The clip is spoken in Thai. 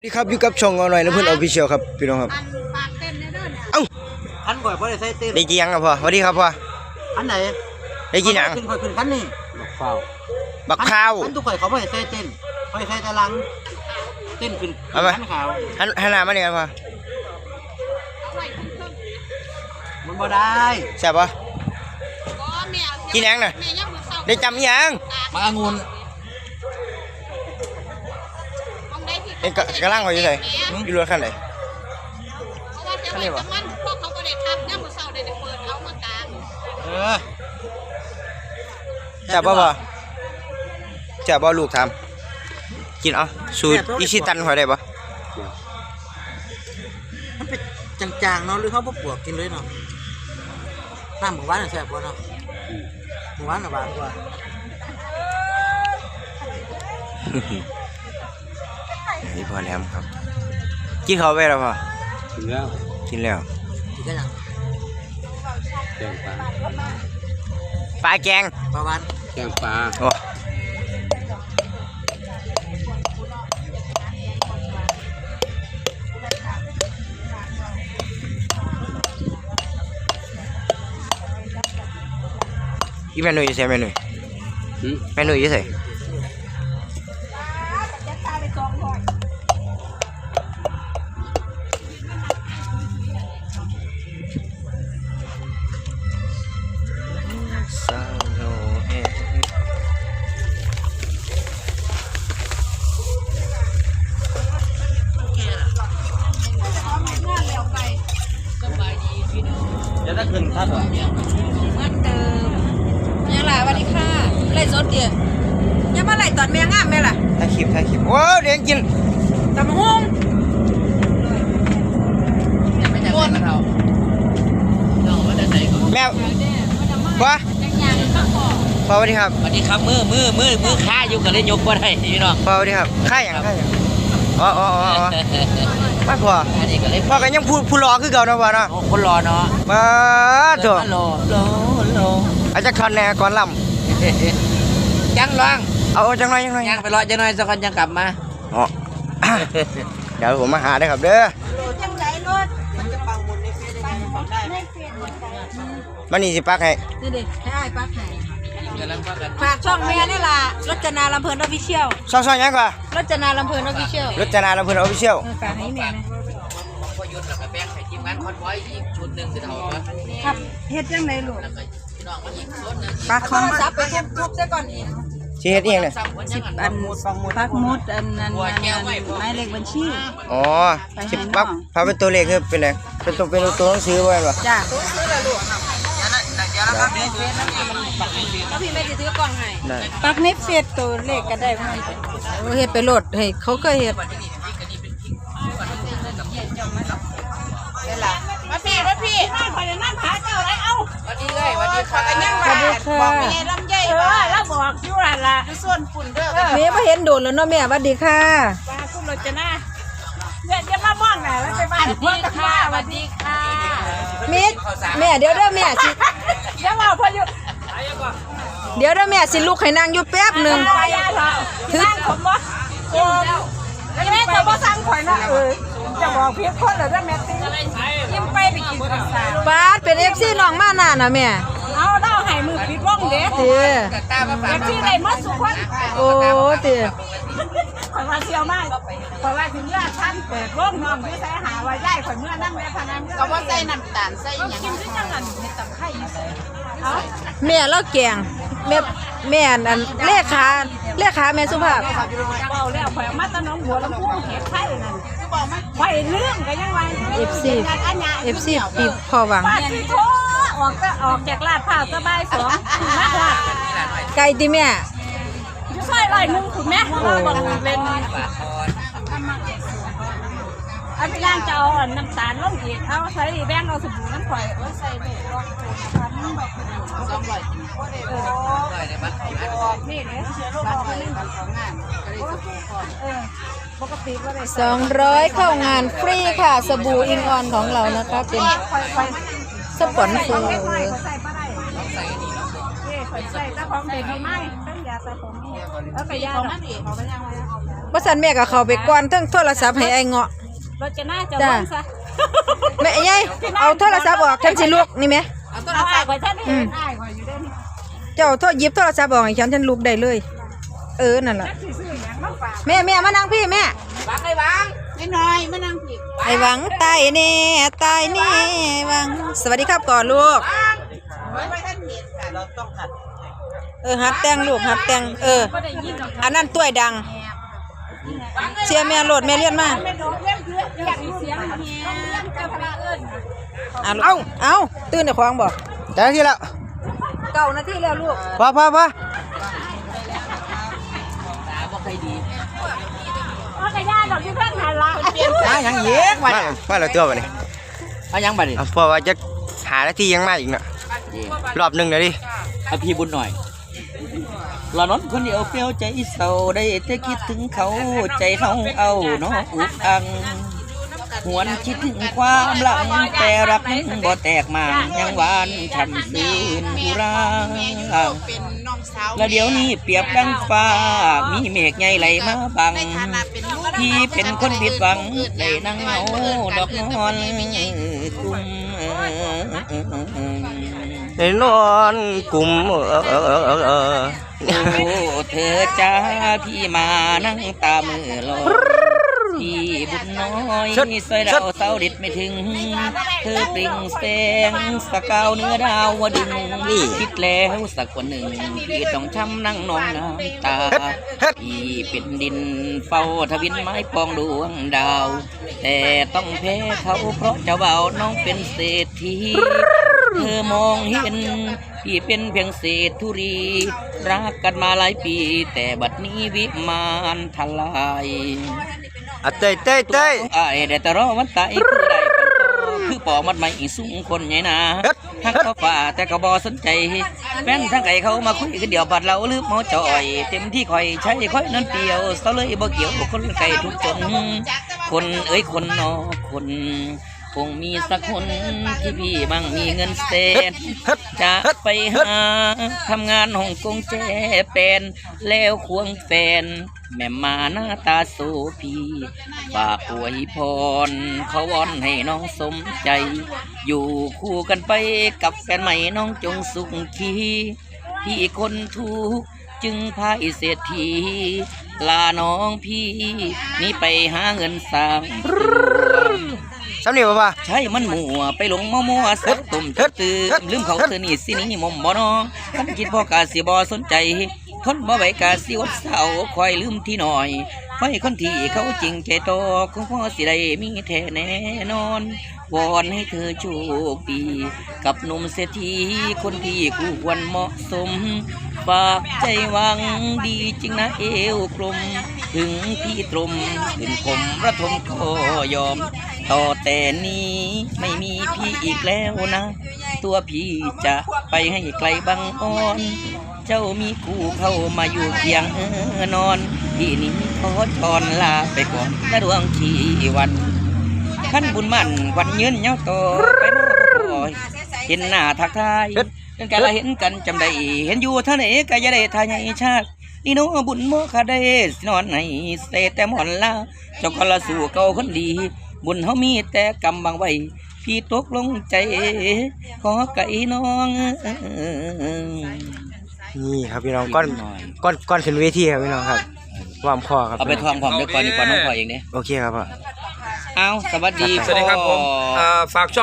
สวัสดีครับอยู่กับช่องเอาหน่อยนะเพื่อนออฟฟิเชียลครับพี่น้องครับอันปากเต้นในเด้อเนี่ยเอ้าคันก่อยบ่ได้ใส่เต้นได้กินยังครับพ่อสวัสดีครับพ่ออันไหนได้กินยังขึ้นข่อยขึ้นคันนี่บักเฝ้าบักข้าวคันทุกข่อยเขาบ่ให้ใส่เต้นข่อยใส่แต่หลังเต้นขึ้นเอาไหมคันขาวหันหันหน้ามาเนี่ยครับพ่อเอาไว้คุ้มเครื่องมันบ่ได้แซ่บปะก็แมวกินยังน่ะแม่ยังบ่เศร้าได้จำยังมาองุ่น เอ็งกะกระล่างเขาอยู่ไหนอยู่รถคันไหนเพราะว่าจะไว้จังมันพวกเขาบ่ได้ทับย่ำบ่เศร้าได้แต่เปิดเอามากลางเออแซ่บปะพ่อแซ่บปะลูกทำกินเอาสูตรอิชิตันหอยได้ปะมันเป็นจางๆเนาะหรือเขาบ่ปวกกินเลยเนาะน้ำหมู่บ้านน่ะแซ่บกว่าเนาะหมู่บ้านน่ะหวานกว่า นี่พ่อแหลมครับ กินข้าวไปแล้วพ่อถึงแล้วกินแล้วกินได้ยังแกงปลาปลาแกงประมาณแกงปลาโอ้อีแม่หนุ่ยอยู่ใส่แม่หนุ่ยหืมแม่หนุ่ยอยู่ใส่ส ว้ายังข้างคอพ่อสวัสดีครับสวัสดีครับมือมือมือมือค้าอยู่ก็เลยยกบ่ได้พี่น้องพ่อสวัสดีครับค่ายอย่างค่ายอย่างอ๋ออ๋ออ๋ออ๋อมาพ่ออันนี้ก็เลยพ่อก็ยังพูดพูดรอคือเก่าเนาะพ่อเนาะโอ้คนรอเนาะมาโถรอรอรออาจจะคอนแน่ก่อนลยังร้องำเอาจังหน่อยจังหน่อยยังไปรอจังหน่อยสักคนยังกลับมาอ๋อเดี๋ยวผมมาหาได้อครับเด้อจังไรรถ มันนี่สิปักให้นี่ดิให้อ้ายปักให้กำลังว่ากันฝากช่องแม่นี่ล่ะรจนาลำเพลินออฟฟิเชียลซอยๆยังกว่ารจนาลำเพลินออฟฟิเชียลรถจนาลำเพิ่นออฟฟิเชียลเออฝากให้แม่นะพอยุดแล้วก็แบ่งให้ทีมงานคอนไว้อีกชุดหนึ่งคือเท่าไหร่ครับเฮ็ดจังไรลูกแล้วก็พี่น้องมันอีกชุดหนึ่งปักโทรศัพท์ไปทุบทุบซะก่อนนี่สิเฮ็ดอีหยังเนี่ยซ้ำคนยังอันอันปักหมดอันนั้นอันนั้นหมายเลขบัญชีอ๋อสิปักพาเป็นตัวเลขคือเป็นไง เป็นตัวเป็นตัวหนังสือบ่แม่นบ่จ้าแล้วพี่ไม่ได้ซื้อกล่องให้ได้ปักในเฟซตัวเลขก็ได้ไหมโอ้เฮ็ดไปโหลดให้เขาเคยเฮ็ดมาพี่มาพี่นั่งคอยนั่งขาเจ้าไรเอ้าวันนี้เลยวันนี้ค่ะกันยังสวัว่าสดีค่ะบอกแม่ลำไยว่าแล้วบอกอยู่หั่นล่ะส่วนฝุ่นเด้อแม่มาเห็นโดนแล้วเนาะแม่สวัสดีค่ะว่าคุณรจนาเดี๋ยวจะ มามองหน่ะแล้วไปบ้านเพื่อนกันมาสวัสดีค่ะมิดแม่เดี๋ยวเด้อแม่สิเดี๋ยวเอาพออยู่เดี๋ยวเด้อแม่สิลุกให้นั่งอยู่แป๊บหนึ่งถือผมบ่โอ้แม่จะบ่สั่งข่อยนะเออจะบอกเพียงคนเหรอเด้อแม่ตียิ้มไปไปกินข้าวสารปาดเป็น FC น้องมาน่ะนะแม่เอาเล่าให้มือปิดว่องเด้เมียตามาฝาเด็กที่ได้มาสุขคนโอ้เตี้ย เที่ยวมากข่อยว่าถึงเมื่อท่านเปิดว่องน้องที่ใส่หาไว้ได้ข่อยเมื่อนั่งแม่พนันก็ว่าใส่น้ำตาลใส่หยังกินที่จังนั้นเฮ็ดตำไข่เอาแม่เล่าแกงแม่แม่อันเลขาเลขาแม่สุภาพเบาแล้วข่อยเอามาตะน้องหัวลำพูเฮ็ดไข่นั่นคือบอกมาข่อยลืมก็ยังว่า FC FC ปีพอหวังป้าที่โทออกก็ออกจากลาดพร้าวสบายสองมาว่าไก่ติแม่อยู่ซอย ร้อยหนึงคุณแม่เราบอกเล่นอันนี้ย่างจะเอาน้ำตาลลงอีกเอาใส่แบงเอาสบู่น้ำข่อยเอาใส่เด็กรอกพันแบบสองร้อยเออร้อยในบ้านของงานออกนี่ยเชื้อโรคออกของงานเลยสอนเออปกติก็ได้200เข้างานฟรีค่ะ สบู่อิงออนของเรานะคะ เป็นสปอนเซอร์ใส่บ่ได้ขอยใส่ต่ของเด็กไมตั้ง ยาสระผมนี่แล้วก็ยาของมันอีกของมันยังไงบ่ซั่นแม่ก็เข้าไปก่อนเทั้งโทรศัพท์ให้ไอ้เงาะรถจะน่าจะจ้ะลงซะแม่ยายเอาโทรศัพท์ออกฉันสิลุกนี่แม่เอาอ้ายข่อยท่านเห็นอ้ายข่อยอยู่เด้อนี่เจ้าโทรหยิบโทรศัพท์ออกให้ฉันฉันลุกได้เลย เออนั่นล่ะสิซื้อหยังมาฝากแม่แม่มานั่งพี่แม่นิดหน่อยมานั่งผิดไอ้หวังตายแน่ตายแน่หวัง สวัสดีครับก่อนลูก ต้องหัดเออฮัดแต่งลูกฮัดแต่งเออก็ได้ยินดอกอันนั้นต้วยดังเสียแม่โหลดแม่เลียนมาแม่น้องเลี้ยงเพื่อนเลี้ยงเสียงเฮียเจ้าพระเอิญอะลูกเอ้าเอ้าตื่นในควางบ่ได้ที่แล้วเก้านาทีแล้วลูกพอพอพออ๋อกระยาดอกที่เพิ่นหันละเปลี่ยนมาหยังเยกมามามาแล้วตัวบัดนี้มาหยังบัดนี้อะเพราะว่าจะหาหน้าที่ยังมาอีกเนาะรอบหนึงเดี๋ยวดิเอาพี่บุญหน่อยหลอนนคนเดียวเปรี้ยวใจเศร้าได้แต่คิดถึงเขาใจเขาเอาเนาะอุกอังหวนคิดถึงความหลังแต่รักนั้นบ่แตกมางยังหวานช่ำซื่นอุราและเดี๋ยวนี้เปรียบดังฟ้า มีเมฆใหญ่ไหลมาบังพี่เป็นคนผิดหวังได้นั่งเหงาดอกนอนกุมได้ นอนกลุ่มเออเออเออเออเออโอ้เธอจ้าพี่มานั่งตามือลอยพี่บุญน้อยสวยดาวเสาด็ดไม่ถึง เธอปริ่งแสงสกาวเนื้อดาววดึงนี่คิดแล้วสักวันหนึ่งพี่ต้องช้ำนั่งนองน้ำตาพี่เป็นดินเฝ้าทวินไม้ปองดวงดาว แต่ต้องแพ้เขาเพราะเจ้าบ่าวน้องเป็นเศรษฐี เธอมองเห็นพี่เป็นเพียงเศษธุรี รักกันมาหลายปี แต่บัดนี้วิมานทลายอะเต้ยเต้ยเต้ยอายได้แต่รอวันตายคือได้เป็นโตคือปอมัดไม่สูงคนใหญ่นาเฮ็ดทั้งเขาฝ่าแต่ก็บ่สนใจแฟนทั้งไก่เขามาคุยกันเดียวบัดเราลืมเมาจ่อย เต็มที่คอยใช้คอยนั้นเดียวเสาเลยบ่เกี่ยวกับคนไก่ทุกจนคนเอ้ยคนนอคน คงมีสักคนที่พี่บังมีเงินเศษจะไปหาทำงานฮ่องกงแจแปนแล้วควงแฟน แม่มาหน้าตาโซพีฝากอวยพรเขาวอนให้น้องสมใจ อยู่คู่กันไปกับแฟนใหม่น้องจงสุขขีพี่คนทุกข์จึงพาอิเศรษฐีลาน้องพี่ นี่ไปหาเงินสร้างตัว สำเนียงป่ะป่ะใช่มันมัวไปหลงมัวมัวสักตุ่มจัดตื่มลืมเขาเธอนี่สินี่มอมบ่นอคันคิดพ่อกาสิบ่สนใจ ทนบ่ไหวกาสิอดเศร้าคอยลืมที่หน่อยไฟคนที่เขาจริงใจโตคงพ่อสิได้มีแท้แน่นอน วอนให้เธอโชคดี กับหนุ่มเศรษฐีคนที่คู่ควรเหมาะสมฝากใจหวังดีจริงนะเอวกลม ถึงพี่ตรมถึงผมระทมก็ยอม ต่อแต่นี้ไม่มีพี่อีกแล้วนะ ตัวพี่จะไปให้ไกลบังอ่อน เจ้ามีคู่เข้ามาอยู่เคียงเออนอน พี่นี้ขอจรลาไปก่อนนะดวงชีวันขั้นบุญมั่นวันยืนเย้าโตไปบ่อยเห็นหน้าทักทายกันกันละเห็นกันจำได้เห็นอยู่เท่าไหนก็จะได้ทายชาตินี่โน้บุญโมคาได้สินอนให้เสแต่หมอนลาเจ้าก็ละสู่เก่าคนดี บุญเฮามีแต่กำบังไว้ พี่ตกลงใจ ขอไก่น้องนี่ครับพี่น้องก้อนก้อนก้อนขึ้นเวทีครับพี่น้องครับวอร์มคอครับเอาไปทองผมเดี๋ยวก่อนดีกว่าน้องพ่อเองเนี่ยโอเคครับพ่อเอาสวัสดีสวัสดีครับผมพ่อฝากช่อง